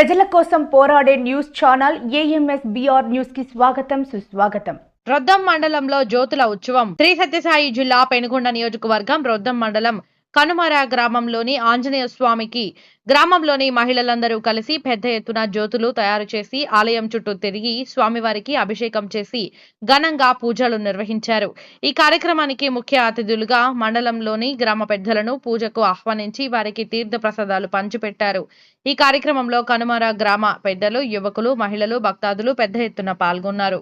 ప్రజల కోసం పోరాడే న్యూస్ ఛానల్ ఏఎంఎస్ బిఆర్ న్యూస్కి స్వాగతం సుస్వాగతం. రొద్దం మండలంలో జ్యోతుల ఉత్సవం. శ్రీ సత్యసాయి జిల్లా పెనుగొండ నియోజకవర్గం రొద్దం మండలం కనుమర గ్రామంలోని ఆంజనేయ స్వామికి గ్రామంలోని మహిళలందరూ కలిసి పెద్ద ఎత్తున జ్యోతులు తయారు చేసి ఆలయం చుట్టూ తిరిగి స్వామివారికి అభిషేకం చేసి ఘనంగా పూజలు నిర్వహించారు. ఈ కార్యక్రమానికి ముఖ్య అతిథులుగా మండలంలోని గ్రామ పెద్దలను పూజకు ఆహ్వానించి వారికి తీర్థ ప్రసాదాలు పంచిపెట్టారు. ఈ కార్యక్రమంలో కనుమర గ్రామ పెద్దలు యువకులు మహిళలు భక్తాదులు పెద్ద ఎత్తున పాల్గొన్నారు.